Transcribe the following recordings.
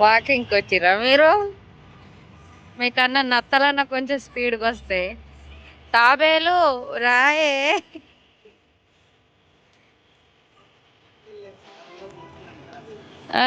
వాకింగ్కి వచ్చిరా మీరు? మీకన్నా నత్తలన్న కొంచెం స్పీడ్గా వస్తే తాబేలు రాయే. ఆ.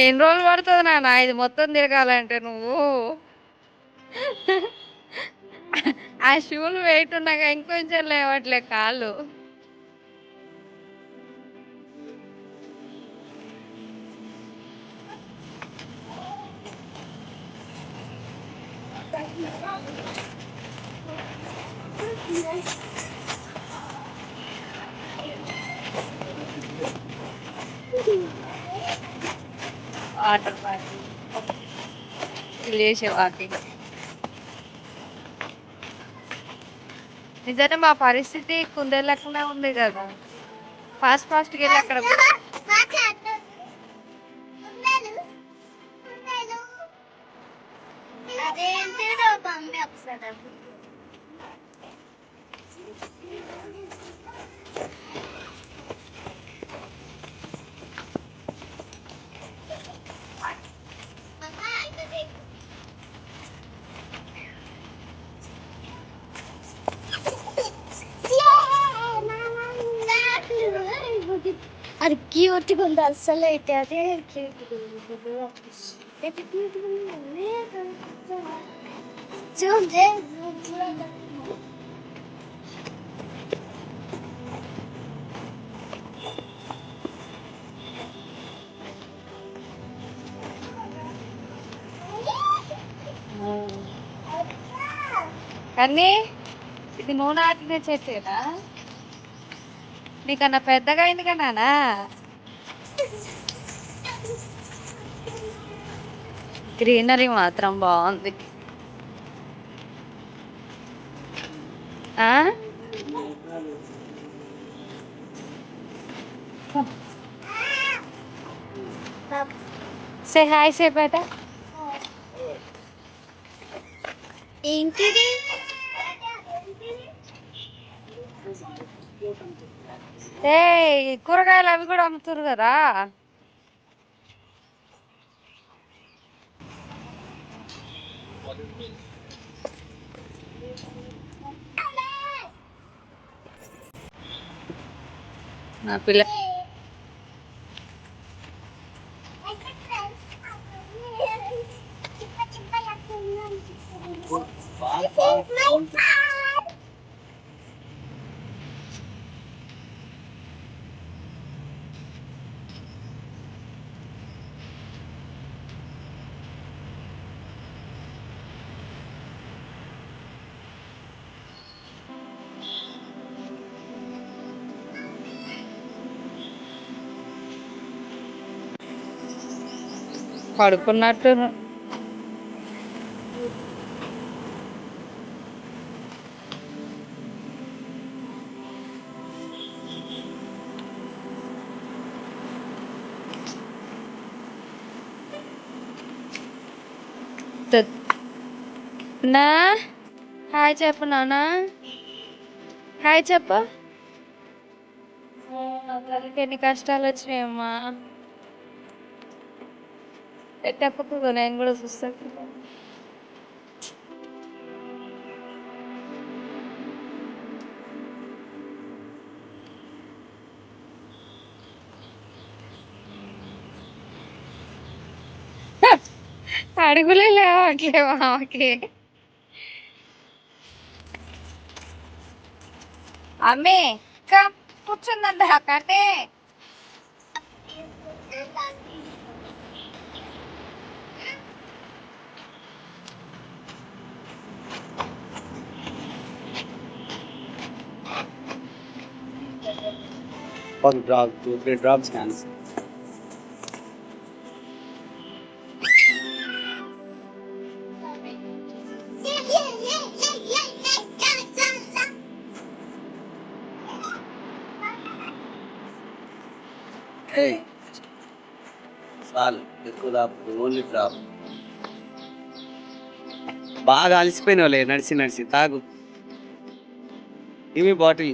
ఎన్ని రోజులు పడుతుంది నాన్న? ఇది మొత్తం తిరగాలంటే నువ్వు. ఆ షూలు వెయిట్ ఉన్నాక ఇంకొంచెం లేవట్లే కాళ్ళు. వాటర్ పార్కింగ్ చేసే వాకింగ్. నిజంగా మా పరిస్థితి కుందేలకుండా ఉంది కదా. ఫాస్ట్ ఫాస్ట్కి వెళ్ళి అక్కడ అది క్యూట్గా ఉంది అసలు అయితే అదే చూడే ఇది నూనె ఆటినే చేసేదా నీకన్నా పెద్దగా అయింది కన్నానా గ్రీనరీ మాత్రం బాగుంది ఆ? సే హాయ్ సే బేట ఏంటిది ఏ కూరగాయలు అవి కూడా అమ్ముతురు కదా. నా పిల్ల పడుకున్నట్టు. నా? హాయ్ చెప్పు నానా హాయ్ చెప్పు. ఎన్ని కష్టాలు వచ్చినాయమ్మా? చెప్పకూడదు నేను కూడా చూస్తాను అడుగులే లేవట్లే మామకి అమ్మే ఇంకా కూర్చుందంట అక్కడే One drop, two, three drops cans. Hey. చాలు ఎక్కువ దాపు ఓన్లీ డ్రాప్ బాగా అలసిపోయినావులే నడిచి నడిచి తాగు ఇవి బాటిల్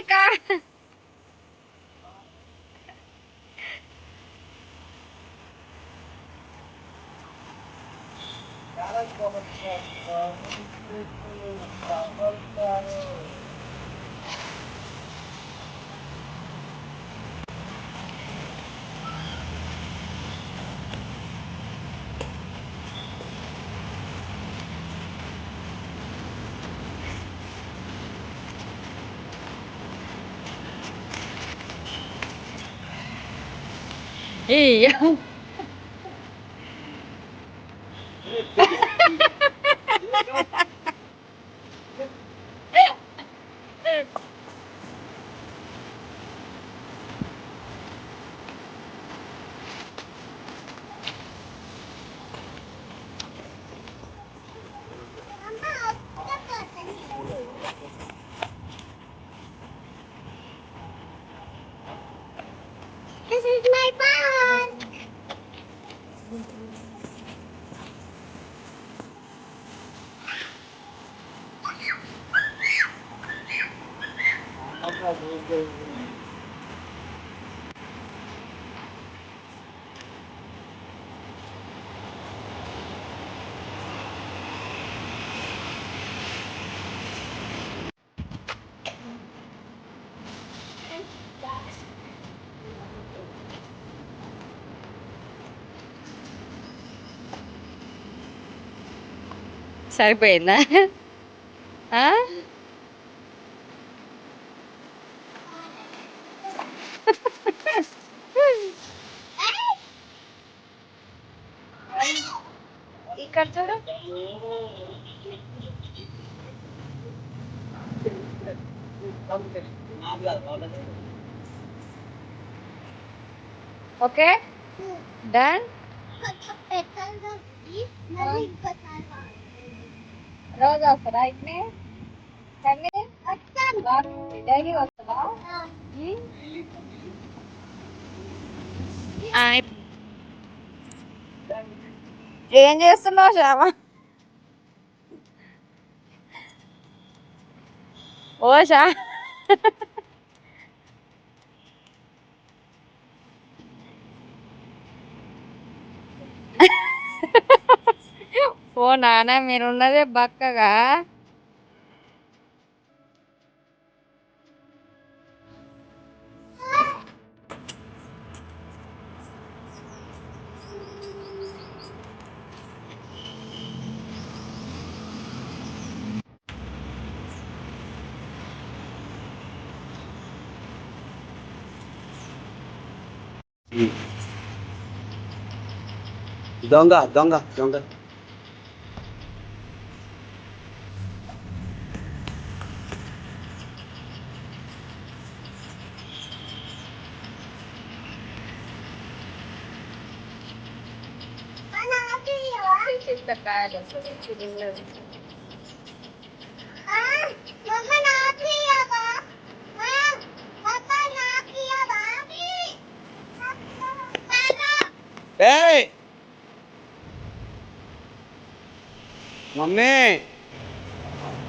Ai, cara! 哎呀。సరిపోయిందా? ఇక్కడ చూడు. ఓకే? డన్? రోజు వస్తుందా ఇట్నే డైలీ ఇప్- ఏం చేస్తున్నావు శ్యామ? ఓ శా ఓ నాన్న మీరున్నదే బక్కగా? దొంగ దొంగ దొంగ. 닦아야 돼. 솔직히 줄이면. 아, 먹어 나 피어봐. 아, 먹어 나 피어봐. 피. 맞아. 에이! મમ્મી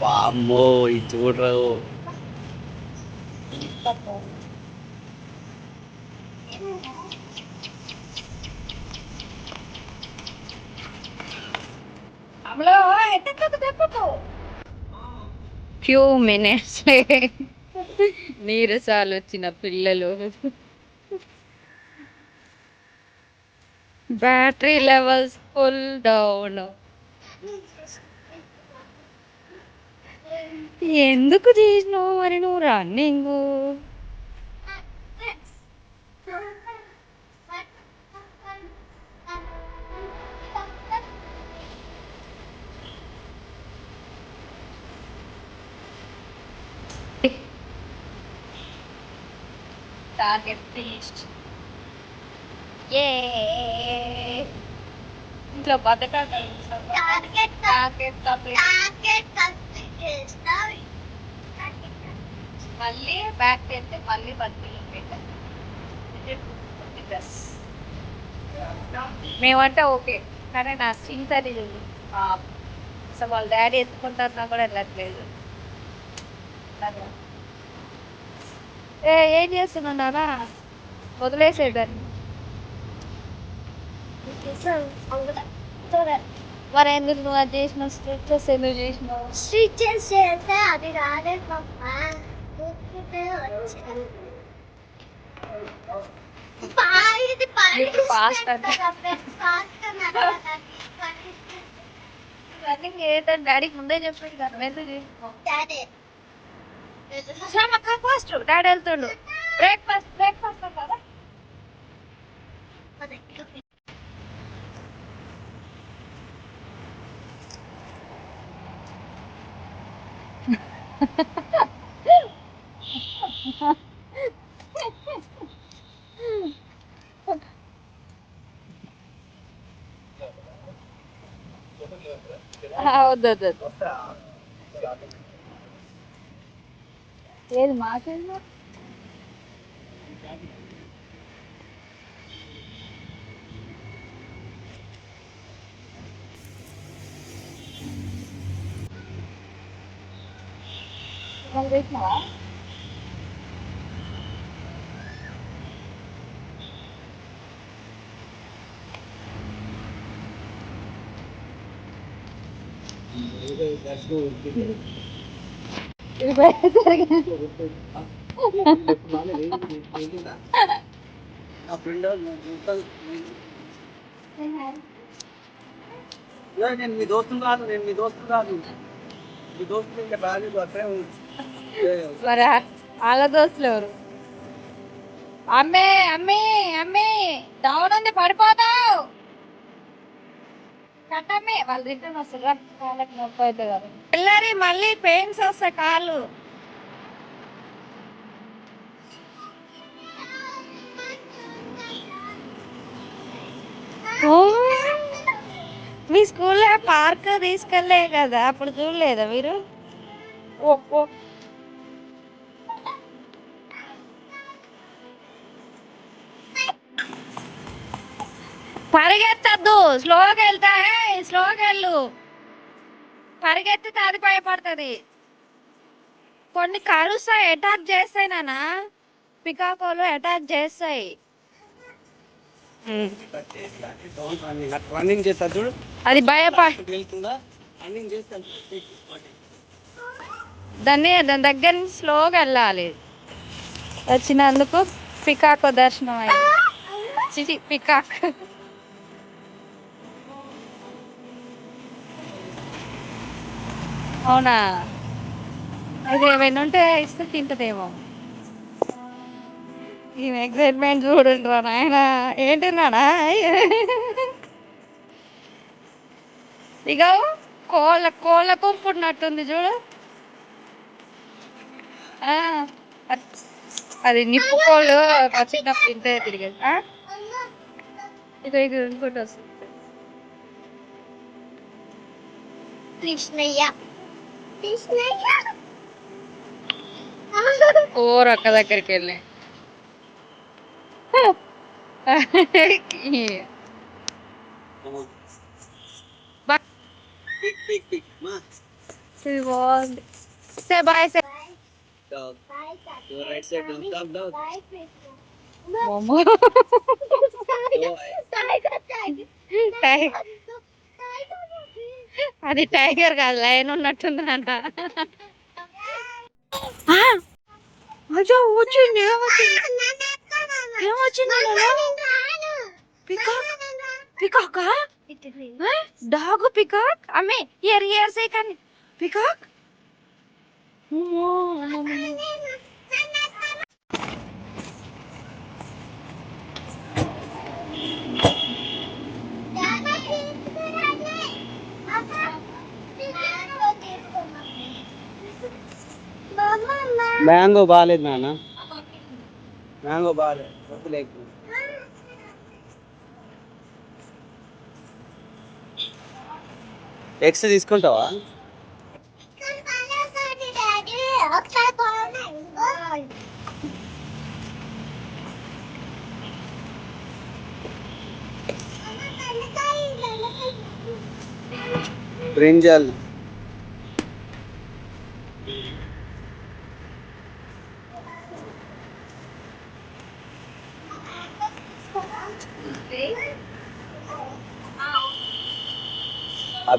પામો ઈ જોડ રહ્યો પપ્પા ఫ్యూ మినిట్స్ నీరసాలు వచ్చిన పిల్లలు. బ్యాటరీ లెవెల్స్ ఫుల్ డౌన్ ఎందుకు చేసినావు మరి నువ్వు రన్నింగ్ టార్గెట్ ఫినిష్డ్ ఏ ఇంట్లో బతకాలి target target complete target complete చేస్తావి మళ్ళీ బ్యాక్ వెళ్తే మళ్ళీ పది కిలోమీటర్ ప్లస్ మేమంటే ఓకే కానీ నా చింత లేదు అసలు వాళ్ళ డాడీ ఎత్తుకుంటారన్నా కూడా వెళ్ళట్లేదు ఏ ఏం చేస్తున్నాడా వదిలేసేదాన్ని మరి ఎందుకు నువ్వు అది చేసినావు? స్ట్రెచెస్ ఎందుకు చేసినావు? స్టిచెస్ చేస్తే అది రాలేదు పప్పా. fast అంటే. రన్నింగ్ ఏదంటే డాడీకి ముందే చెప్పాడు కదా ఎందుకు ಶ್ಯಾಮಕ್ಕ ಫಾಸ್ಟ್ ಡ್ಯಾಡಿ ಹೇಳ್ತಾಳು ಬ್ರೇಕ್ಫಾಸ್ಟ್ ಬ್ರೇಕ್ಫಾಸ್ಟ್ ಅಂತ ಹೌದೌದು ఏది మాకేమో ఏమన్నా చేసినావా? ఇది పోయేసరికి నా ఫ్రెండ్ నేను మీ దోస్తులు కాదు నేను మీ దోస్తులు కాదు. మీ దోస్తులు ఇంకా రాలేదు అక్కడే. మరి వాళ్ళ దోస్తులు ఎవరు? అమ్మే అమ్మే అమ్మే డౌన్ ఉంది పడిపోతావు. కట్టమ్మే వాళ్ళు రిటర్న్ వస్తారు కాళ్ళకి నొప్పి అవుతుంది కదా. పిల్లరి మళ్ళీ పెయిన్స్ వస్తాయి కాళ్ళు. మీ స్కూల్లో పార్క్ తీసుకెళ్ళే కదా అప్పుడు చూడలేదా మీరు? ఓ. పరిగెత్తద్దు. స్లోగా వెళ్తా స్లోగా వెళ్ళు. పరిగెత్తితే అది భయపడుతుంది. కొన్ని కరుస్తాయి అటాక్ చేస్తాయి నాన్న. పికాకోలు అటాక్ చేస్తాయి. రన్నింగ్ చేస్తా చూడు అది భయపడ వెళ్తుందా రన్నింగ్ చేస్తాను దాన్ని దాని దగ్గర నుంచి స్లోగా వెళ్ళాలి. వచ్చినందుకు పికాకో దర్శనం అయింది పికాక్. అవునా? అది ఏమైనా ఉంటే ఇస్తే తింటదేమో. ఈ ఎక్సైట్మెంట్ చూడండి రా నాయన. ఏంటి నానా? ఇక కోళ్ళ కోళ్ళ గుంపు ఉన్నట్టుంది చూడు. అది నిప్పు కోళ్ళు మా చిన్నప్పుడు ఇంతే తిరిగేది ఇదో ఇది ఇంకోటి వస్తుంది. కృష్ణయ్య. కృష్ణయ్య ఓ అక్క దగ్గరికి వెళ్ళి బా పిక్ పిక్ పిక్ మా ఇది బాగుంది say boy say right side dog dog మమ్మో టై- అది టైగర్ కాదు లైన్ ఉన్నట్టుందంట ఆ! అయ్యో వచ్చింది ఏమొచ్చింది? పికాక్? పికాక్? Dog peacock? అమ్మే ఇయర్ ఇయర్ సే కానీ పికాక్ మ్యాంగో బాగాలేదు నాన్న. మ్యాంగో బాగాలేదు వద్దు లేకు. ఎక్స్ట్రా తీసుకుంటావా? బ్రింజల్.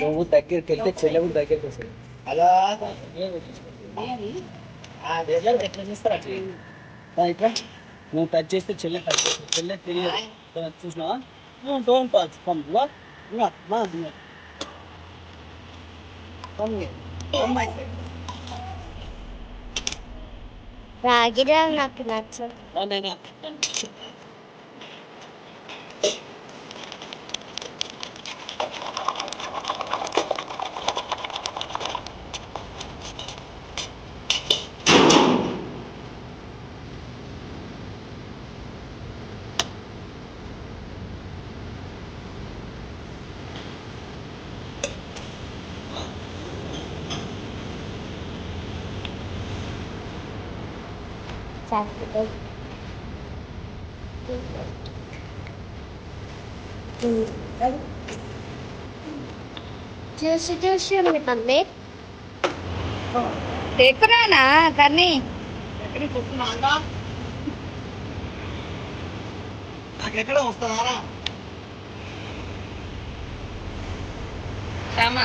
నువ్వు దగ్గరికి వెళ్తే చెల్లె కూడా దగ్గరికి వస్తుంది. అలా ఎట్లా చేస్తారు అట్లా? ఇట్లా నువ్వు టచ్ చేస్తే చెల్లె టచ్ చేస్తే చెల్లె తెలియదు. చూసినావా? నువ్వు డోంట్ టచ్. కమ్ వా. ఇంకా మా కమ్ రాగిరా నాకు నచ్చదు. చూసి చూసి ఉంటుంది ఎక్కురానా కన్నీ ఎక్కడ వస్తారా? శ్యామా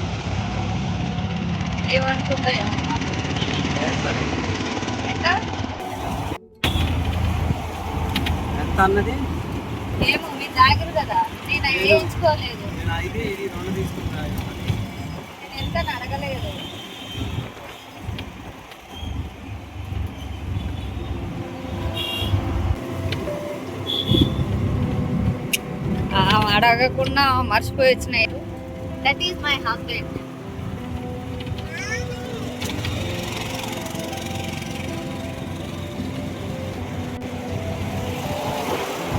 ఏమనుకుందా ఎంత అన్నది? ఏమో మీరు తాగరు కదా. నేను అవి వేయించుకోలేదు నేను ఐదు ఇది రెండు తీసుకుంటా నేను ఎంత అడగలేదు. అడగకుండా మర్చిపోయి వచ్చినాయి. That is my husband